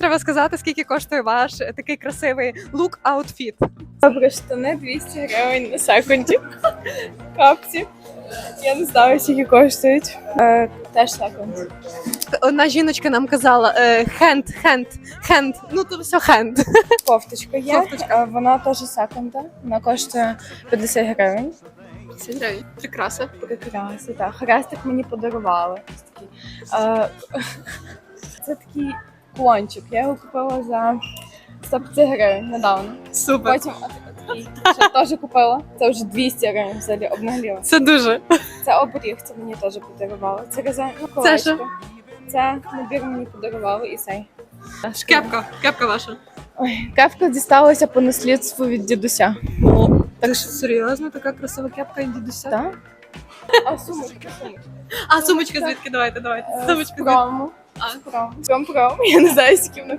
треба сказати, скільки коштує ваш е, такий красивий лук-аутфіт. Добре, штани 200 гривень на секунді. Капці. Я не знаю, скільки коштують. Е, теж секунд. Одна жіночка нам казала е, хенд, хенд, хенд. Ну то все хенд. Кофточка є. Кофточка. Е, вона теж секунда. Вона коштує 50 гривень. Прикраса. Прикраси, так. Хрестик мені подарували. Ось такий. Е, це такий клончик. Я його купила за 150 гривень недавно. Супер. Потім такий ще теж купила. Це вже 200 гривень взагалі обнагліла. Це дуже. Це оберіг, це мені теж подарували. Це резин, ну, Це що? Це набір мені подарували і цей. Кепка, кепка ваша. Ой, кепка дісталася по наслідству від дідуся. О, так що серйозно, така красива кепка і дідуся. Так? А сумочка, сумочка. А сумочка звідки? Давайте, давайте. Е, Сумочка З Pronto. Pronto, pelo menos, acho que